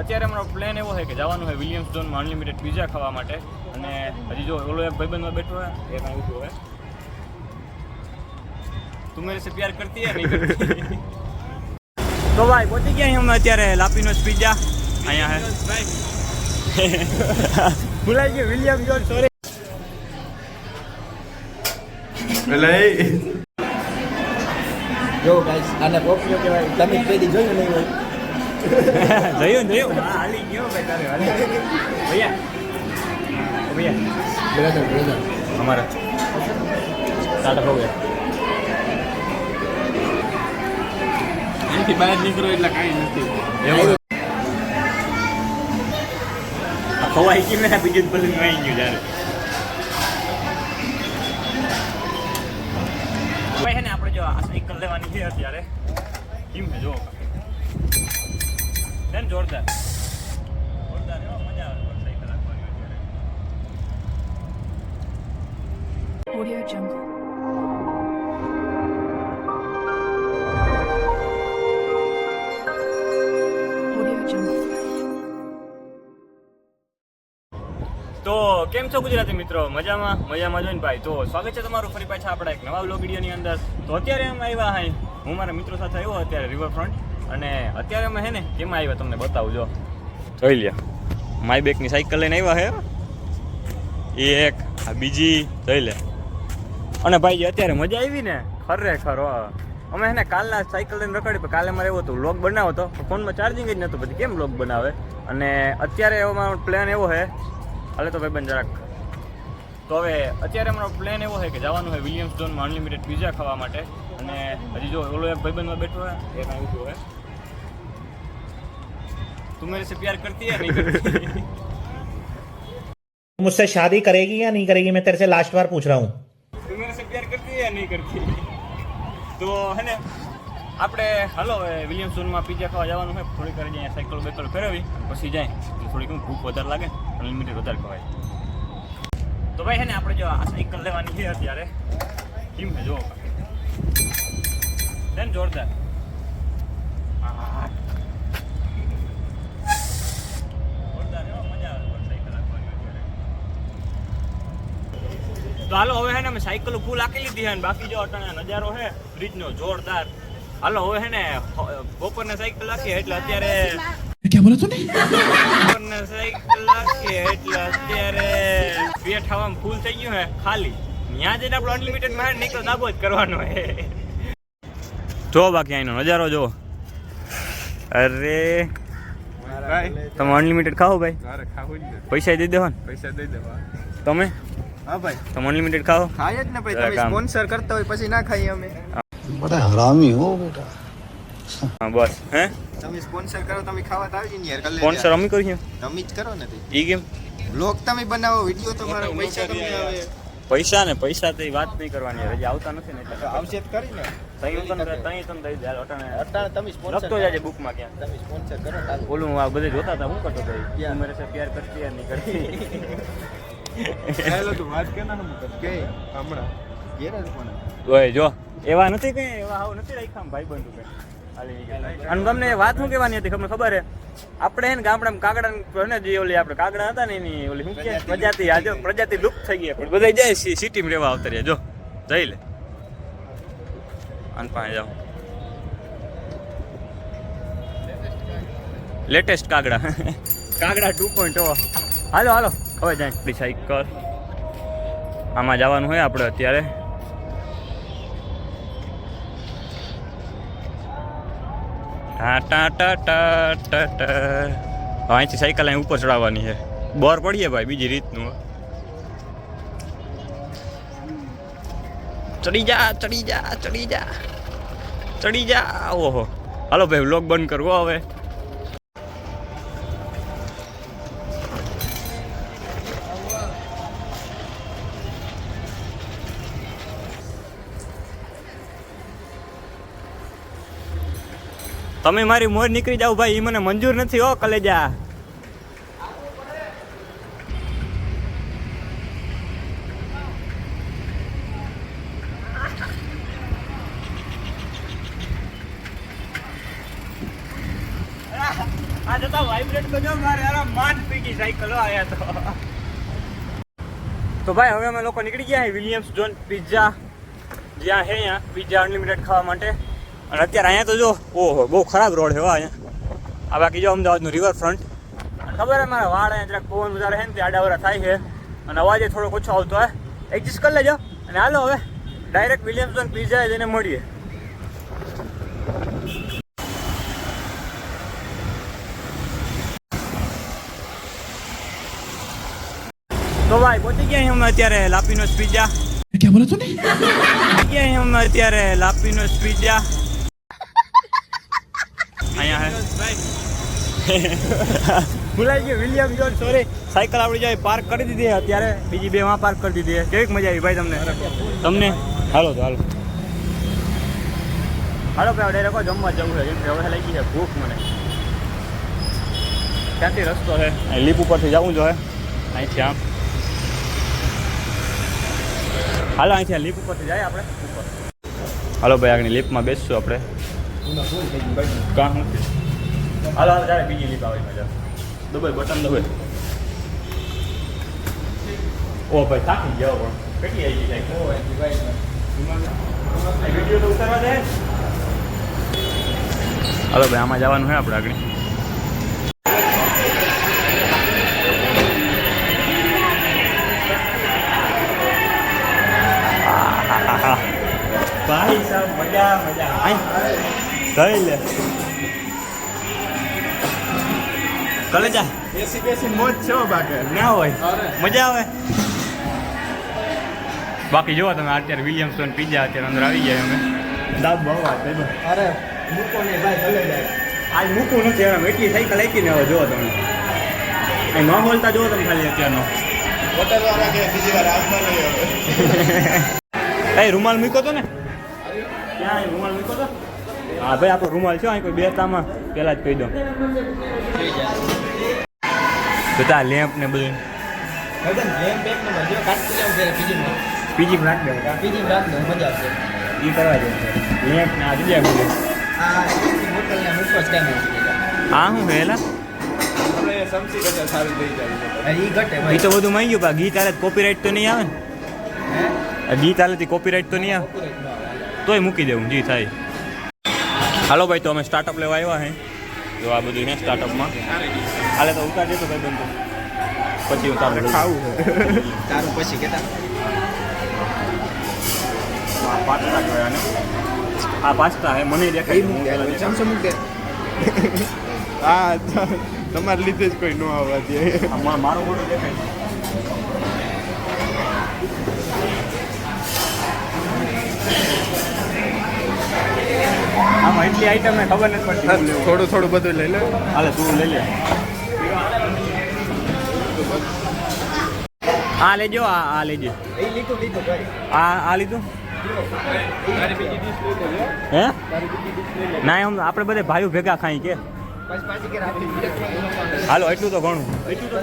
અત્યારે અમારો પ્લાન એવો છે કે જવાનું છે વિલિયમ્સ ઝોનમાં અનલિમિટેડ પીઝા ખાવા માટે. અને હજી જો ઓલો એક ભાઈબંધમાં બેઠો હોય એ કાંઈ ઊભો હોય. તું મેરે સે પ્યાર કરતી હે નહીં કરતી? તો ભાઈ પહોંચી ગયા અમે અત્યારે લાપીનો પિઝા અહીંયા હે. ભૂલાઈ ગયું વિલિયમ જોન સોરી જો ગાઈસ આને પોપિયો કહેવાય. તમે પેલી જોયું નહીં હોય? જોયું જોયું હાલી ગયો ભૈયા ભૈયા બ્રધર બ્રધર અમારા ટાટા ભાવ એમથી બહાર નીકળો એટલે કાંઈ નથી એવું ખવાઈ ગયું ને બીજું બધું ખાઈ ગયું જ્યારે ભાઈ હે ને આપણે જો આ સાયકલ લેવાની છે અત્યારે કેમ છે જો બેન જોરદાર. જોરદાર મજા આવે રાખવાની અત્યારે. તો કેમ છો ગુજરાતી મિત્રો? મજામાં? મજામાં જોઈને ભાઈ? તો સ્વાગત છે તમારું ફરી પાછા આપણા એક નવા વ્લોગ વિડીયોની અંદર. તો અત્યારે અમે આવ્યા હાઈ હું મારા મિત્રો સાથે આવ્યો અત્યારે રિવરફ્રન્ટ અને અત્યારે અમે હે ને કેમાં આવ્યા તમને બતાવું, જો. જોઈ લ્યો. માય બેકની સાયકલ લઈને આવ્યા હે. એ એક, આ બીજી, જોઈ લે. અને ભાઈ અત્યારે મજા આવી ને, ખરેખર અમે હે ને કાલના સાયકલ લઈને રખડી પણ કાલે મારે એવો હતો લોક બનાવો તો ફોનમાં ચાર્જિંગ જ નહોતું, પછી કેમ લોક બનાવે? અને અત્યારે એવો મારો પ્લાન એવો છે હાલે તો ભાઈ જરાક. તો હવે, અત્યારે અમારો પ્લાન એવો છે કે જવાનું છે વિલિયમ્સ ઝોનમાં અનલિમિટેડ પીઝા ખાવા માટે. અને હજી જો ઓલો એક ભાઈબંધમાં બેઠો હોય એ કાંઈ ઊભો હોય તું મેરે સે પ્યાર કરતી હે નહીં કરતી मुझसे शादी करेगी या नहीं करेगी मैं तेरे से लास्ट बार पूछ रहा हूँ તું મેરે સે પ્યાર કરતી હે નહીં કરતી તો હે ને આપણે હાલો હવે વિલિયમ્સ ઝોનમાં પિઝા ખાવા જવાનું છે થોડીક વાર અહીંયા સાયકલ બેકલ ફેરવી પછી જાય એટલે થોડીક હું ભૂખ વધારે લાગે અનલિમિટેડ વધારે ખવાય તો ભાઈ હે ને આપણે જો આ સાયકલ લેવાની છે અત્યારે કેમ છે જો છે ને જોરદાર. તો હાલો હવે હે ને અમે સાયકલ ફૂલ આકી લીધી હે ને બાકી જો અટાણે નજારો હે બ્રિજનો જોરદાર. હાલો હવે હે ને બપોરને સાયકલ રાખીએ એટલે અત્યારે ક્યાં બોલો તું બપોરને સાયકલ રાખીએ એટલે અત્યારે પેટ ફૂલ થઈ ગયું હે ખાલી. ત્યાં જઈને આપણો અનલિમિટેડમાં નીકળો દાબો જ કરવાનો હે. જો બાકી અહીંનો નજારો જો અરે. તમે અનલિમિટેડ ખાઓ ભાઈ. પૈસા દઈ દેવા પૈસા દઈ દેવા તમે? હા ભાઈ. તમે અનલિમિટેડ ખાઓ? ખાય જ ને ભાઈ તમે સ્પોન્સર કરતા હોય પછી ના ખાઈએ અમે. બડા હરામી હો બેટા. હા બસ. હે? તમે સ્પોન્સર કરો તમે ખાવા તો આવી ને યાર સ્પોન્સર અમે કરીએ. તમે જ કરો ને ઈ કેમ? બ્લોગ તમે બનાવો વિડિયો તમારો પૈસા તમને આવે. પૈસા ને પૈસા તો વાત નહીં કરવાની રજા આવતા નથી ને એટલે. આવશે કરીને તમને તમને જ એવા નથી કઈ એવા હાવ નથી રાખ્યા ભાઈ બંધુ કઈ અને તમને વાત શું કહેવાની હતી ખબર ખબર હે? આપણે હે ને ગામડામાં કાગડા ને જે ઓલી આપણે કાગડા હતા ને એની ઓલી શું કે? પ્રજાતિ આજે પ્રજાતિ લુપ્ત થઈ ગઈ પણ બધા જાય સિટીમાં રહેવા આવતા રહ્યા. જો જઈ લે. પાસે જાઓ. લેટેસ્ટ કાગડા. કાગડા ટુ પોઈન્ટ હાલો હાલો. હવે જાય આપણી કર. આમાં જવાનું હોય આપણે અત્યારે. અહીંથી સાયકલ અહીં ઉપર ચડાવવાની છે. બોર પડીએ ભાઈ બીજી રીતનું. ચડી જા ચડી જા ચડી જા. ચડી જા. ઓહો. હાલો ભાઈ, વ્લોગ બંધ કરવો હવે. તમે મારી મોર નીકળી જાવ ભાઈ એ મને મંજૂર નથી હો, કલેજા. આ જતા વાઇબ્રેટ જો, મારે આરામ માન પીકી સાયકલો આયા તો. તો ભાઈ, હવે અમે લોકો નીકળી ગયા વિલિયમ્સ જોન પિઝા જ્યાં છે અહીંયા પિઝા અનલિમિટેડ ખાવા માટે. અને અત્યારે અહીંયા તો જો, ઓહો, બહુ ખરાબ રોડ છે અહીંયા. આ બાકી જો અમદાવાદનું રિવરફ્રન્ટ ખબર છે મારા વાળ અહીંયા જરાક પવન વધારે છે ને, ત્યાં આડાવડા થાય છે. અને અવાજે થોડોક ઓછો આવતો હોય. એડજસ્ટ કરી લેજો. અને હાલો હવે ડાયરેક્ટ વિલિયમ્સ જોન પિઝા જઈને મળીએ. તો ભાઈ પહોંચી ગયા અમે અત્યારે લાપીનો પીઝા. ક્યાં બોલો તું ને? ગયા અમે અત્યારે લાપીનો પીઝા. અહીંયા હે. ભૂલાઈ ગયો વિલિયમ જોન સોરી સાયકલ આવડી જાય પાર્ક કરી દીધી અત્યારે. બીજી બે માં પાર્ક કરી દીધી કેવી મજા આવી ભાઈ તમને? તમને? હાલો તો હાલો. હાલો ભાઈ ડાયરેક્ટ કહો જમવા જવું છે. કેમ કે હવે લાગી છે ભૂખ મને. ક્યાંથી રસ્તો છે? લીપ ઉપરથી જવું જોઈએ અહીંથી આમ. હાલો અહીંથી આ લીપ ઉપરથી જાય આપણે. ઉપર હાલો ભાઈ આગળની લીપમાં બેસશું આપણે. કાં નથી હાલો હાલો ત્યારે બીજી લીપ આવે મજા દબાઈ બટન દબાઈ ઓ ભાઈ થાકી ગયો પણ. કેટલી આવી ગઈ વીડિયો તો ઉતારવા દે. હાલો ભાઈ આમાં જવાનું છે આપણે આગળ. જઈ લે કલેજા એસી બેસી મોજ છે બાકી ના હોય મજા આવે બાકી જુઓ તમે અત્યારે વિલિયમસન પીઝા અત્યારે અંદર આવી જાય અમે દાબ બહુ વાત અરે મૂકો ને ભાઈ ભલે જાય આજ મૂકવું નથી એમ એટલી સાયકલ આપી ને હવે જુઓ તમે એ ન બોલતા જોવો તમે ખાલી અત્યારનો હોટલવાળા કે બીજી વાર આવતા નહીં હવે એ રૂમાલ મૂકો તો ને હા, ભાઈ, આપણો રૂમાલ છે, અહીં કોઈ બે તામાં. પહેલાં જ કહી દો. બધા લેમ્પ ને બધું. પીજી રાખ દે. બીજી રાત નો મજા આવશે દે બધું. આ શું હેલા તો બધું માંગ્યું તો નહીં આવે હે ને ગીત આલેથી કોપીરાઇટ તો નહીં આવે? તોય મૂકી દેવું જી થાય. હાલો ભાઈ તો અમે સ્ટાર્ટઅપ લેવા આવ્યા હે. જો આ બધું ને સ્ટાર્ટઅપમાં હાલે તો ઉતાર દેતો ભાઈ બંધ. પછી હું તારું ખાવું તારું પછી કેતા. આ પાસ્તા કહેવાય. આ પાસ્તા હે મને દેખાય. ચમચો મૂક દે હા તમારે લીધે જ કોઈ ન આવવા દે. મારો મોટો દેખાય આમાં એટલી આઈટમ ને ખબર નથી પડતી થોડું થોડું બધું લઈ લે. હાલે તું લઈ લે. આ લેજો આ આ લેજો. એ લીધું લીધું ભાઈ આ આ લીધું? હે? ના એમ આપણે બધે ભાઈઓ ભેગા ખાઈ કે. હાલો એટલું તો ઘણું એટલું તો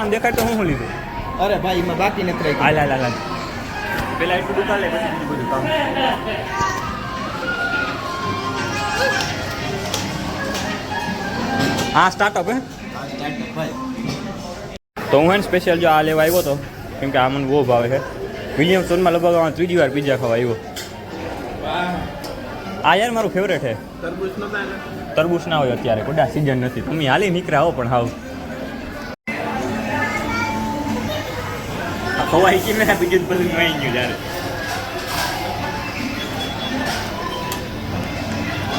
આમ દેખાય તો હું શું લીધું? અરે ભાઈ એમાં બાકી નથી હાલ હાલ હાલ હાલ. પેલા એટલું લે પછી બીજું બધું કામ. હા સ્ટાર્ટઅપ હે? તો હું હે સ્પેશિયલ જો આ લેવા આવ્યો હતો કેમ કે આ મને બહુ ભાવે છે. વિલિયમ સોનમાં લગભગ આમાં ત્રીજી વાર પીઝા ખાવા આવ્યો. આ યાર મારું ફેવરેટ છે. તરબૂચ ને હોય અત્યારે કોડા સિઝન નથી. તમે હાલી નીકળ્યા આવો પણ હાવ. ખવાઈ કે મેં બીજું બધું ખાઈ ગયું જ્યારે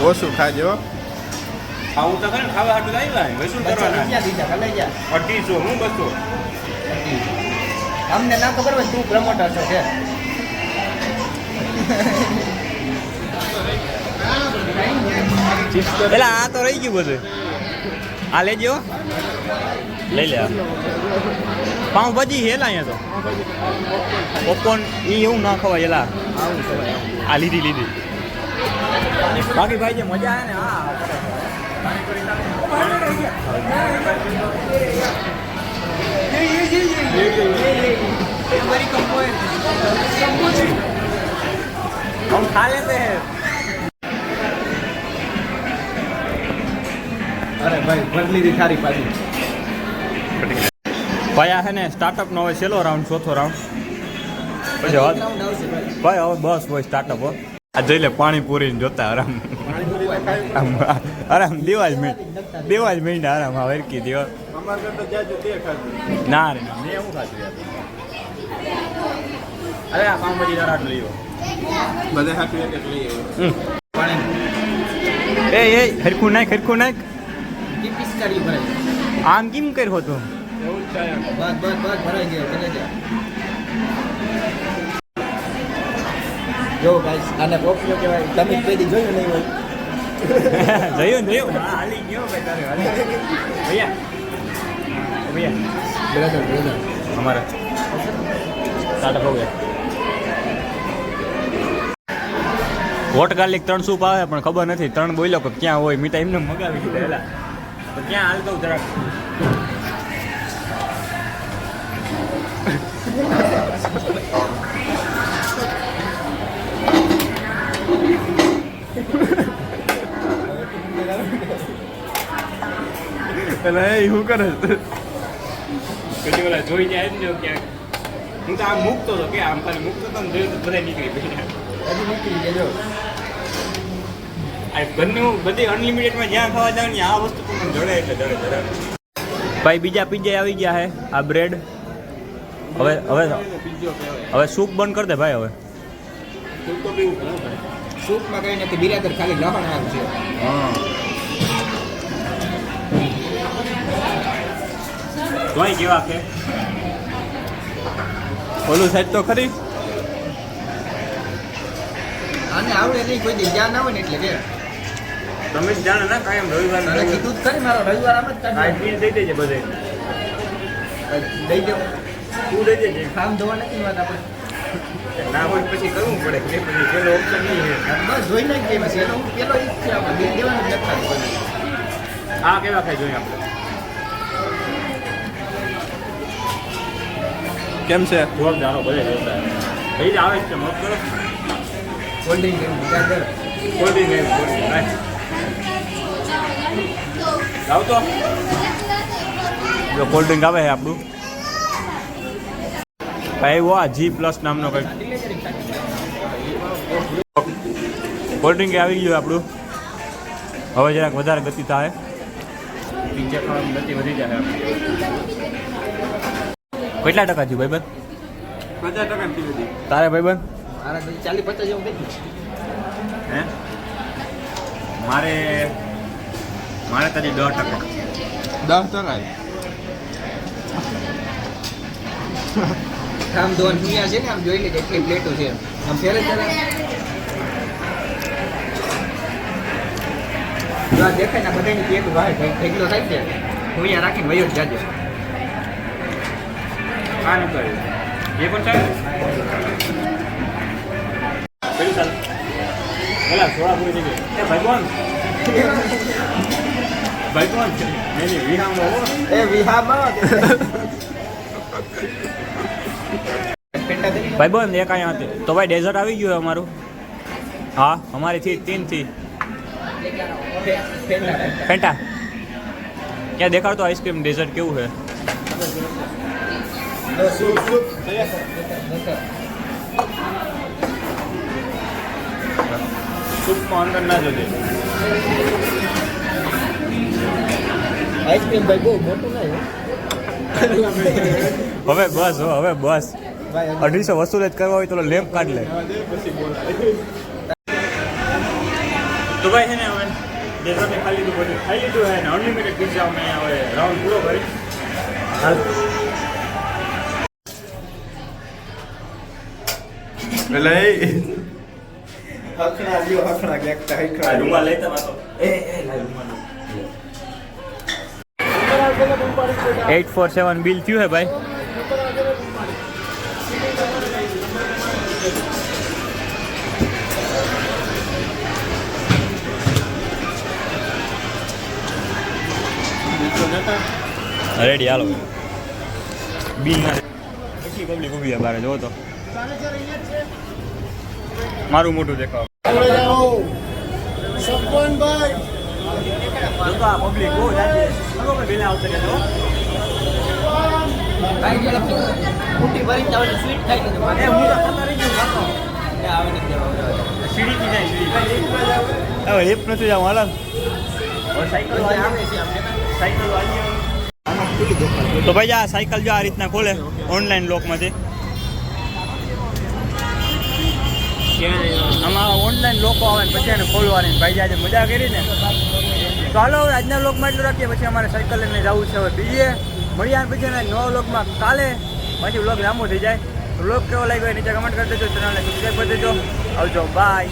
ઓછું ખાજો. ખાવું તો કરે ખાવા હાટું આવ્યા વસૂલ શું કરવાના. અઢીસો હું બસો? અમને ના ખબર હોય તું પ્રમોટર છો કે. પેલા આ તો રહી ગયું બધું. આ લેજો. લઈ લે. પાઉં ભાજી હેલા અહીંયા તો. પોપકોર્ન એ એવું ના ખવાય એલા. આ લીધી લીધી. બાકી ભાઈ જે મજા આવે ને હા हम खा लेते हैं અરે ભાઈ ભલે લીધી ખારી પાછી ભાઈ આ છે ને સ્ટાર્ટઅપનો હવે છેલ્લો રાઉન્ડ ચોથો રાઉન્ડ પછી હવે રાઉન્ડ આવશે ભાઈ ભાઈ હવે બસ હોય સ્ટાર્ટઅપ હો આ જોઈ લે પાણીપુરી જોતા આરામ. આરામ દેવા જ દિવાજ દેવા જ આરામ આ વેરકી દેવા તે ના રે ના. મેં શું ખાધું યાર? અરે આ બધા હાથું એક એક લઈ એ એ હરખું નાખ હરખું નાખ. આમ કેમ કર્યો. બસ બસ બસ ભરાઈ ગયો. જા ગાઈસ આને પોપિયો કહેવાય? તમે પેલી જોયું નહીં હોય. જોયું જોયું? હા હાલી ગયો ભાઈ તારે હાલી ભૈયા. ભૈયા. બ્રધર બ્રધર અમારે. સ્ટાર્ટઅપ હો ગયા વોટ ગાર્લિક ત્રણ સૂપ આવે પણ ખબર નથી ત્રણ બોલ્યો કે ક્યાં હોય મીઠા એમને મગાવી દીધા પહેલા તો ક્યાં હાલ દઉં જરાક. એટલે એ શું કરે પછી ઓલા જોઈ જાય જ ને ક્યાંક હું તો આમ મૂકતો હતો કે આમ ખાલી મૂકતો હતો ને જોયું તો બધા નીકળી ગયા. હજી નીકળી ગયો આ બધી અનલિમિટેડમાં જ્યાં ખાવા જાવ ને આ વસ્તુ પણ જડે એટલે જડે જડે. ભાઈ બીજા પીઝા આવી ગયા હે આ બ્રેડ હવે હવે હવે સૂપ બંધ કરી દે ભાઈ હવે. તો પીવું સૂપમાં કઈ નથી બિરાદર ખાલી લહણ આવે છે. તોય કેવા કે? ઓલું સાઈડ તો ખરી? આને આવડે નહીં કોઈ દી જ્યાં ના હોય ને એટલે કે. તમે જ જાણો ના કાયમ રવિવાર મને કીધું જ ખરી મારો રવિવાર આમ જ કાઢી બિલ દઈ દેજે બધે. દઈ દે. તું દઈ દેજે. કામ ધોવા નથી વાત આપણે. ના હોય પછી કરવું પડે. કે પછી પેલો ઓપ્શન નહીં છે બસ જોઈ નાખીએ બસ એનો પેલો ઈ જ છે આપણે. બિલ દેવાનું નથી આ કેવા ખાઈ જોઈએ આપણે? કેમ છે? જોરદાર બધે ભાઈ આવે છે મત કરો. કોલ્ડ ડ્રિંક કોલ્ડ ડ્રિંક નહીં કોલ્ડ ડ્રિંક નહીં લાવ તો. જો કોલ્ડ ડ્રિંક આવે છે આપણું. ભાઈ વો આ જી પ્લસ નામનો કંઈક. કોલ્ડ ડ્રિંક આવી ગયું આપણું. હવે જરાક વધારે ગતિ થાય. પિઝા ખાવાની ગતિ વધી જાય. કેટલા ટકા થયું ભાઈબંધ પચાસ ટકા થયું તારે ભાઈબંધ મારા ચાલીસ ચાલી પચાસ જેવું થઈ હે? મારે મારે તારી દસ ટકા. દસ ટકા. આમ ધોવાનું દુનિયા છે ને આમ જોઈ લે કેટલી પ્લેટો છે. આમ ફેરે ત્યારે આ દેખાય ને બધાની પ્લેટ બહાર ઢેકલો થાય છે હું અહીંયા રાખીને વયો જ જાજો. આ નહીં કર્યું એ પણ ચાલે? પેલું ચાલે. પેલા સોળા પૂરી થઈ ગયા એ ભાઈ કોણ ભાઈ કોણ છે. નહીં નહીં વિહામાં એ વિહામાં ભાઈ બંધ એક અહીંયા હતી. તો ભાઈ ડેઝર્ટ આવી ગયું અમારું? હા અમારીથી તીનથી. થી ફેન્ટા ક્યાં દેખાડતો આઈસ્ક્રીમ ડેઝર્ટ કેવું છે? સૂપમાં અંદર ના જોઈએ આઈસ્ક્રીમ ભાઈ બહુ મોટું નહીં હવે બસ હવે બસ અઢીસો વસૂલ જ કરવા હોય તો લેમ્પ કાઢ લે. તો ભાઈ છે ને હવે ડેઝર્ટને ખાઈ લીધું બધું. ખાઈ લીધું હે ને? અનલિમિટેડ પીઝા અમે હવે રાઉન્ડ પૂરો કરી. એટલે હખણા લ્યો હખણા તો આ હખણા રૂમાલ લેતા વાતો. એ એ લાવ રૂમાલ એટ ફોર સેવન બિલ થયું હે ભાઈ? રેડી હાલો. બિલ ના પછી પબ્લિક છે બારે જોવો તો. મારું મોટું દેખાવ. હિપ નથી જાવ હાલ. તો ભાઈ આ સાયકલ જો આ રીતના ખોલે ઓનલાઈન લોકમાંથી આમાં ઓનલાઈન લોકો આવે પછી એને ખોલવાની ભાઈ આજે મજા કરી ને. આજના લોકમાં એટલું રાખીએ, પછી અમારે સાયકલ લઈને જવું છે હવે બીજે. અને પછી એના નવા લોકમાં કાલે. પછી વ્લોગ લાંબો થઈ જાય. વ્લોગ કેવો લાગ્યો નીચે કમેન્ટ કરી દેજો ચેનલને સબસ્ક્રાઈબ કરી દેજો. આવજો બાય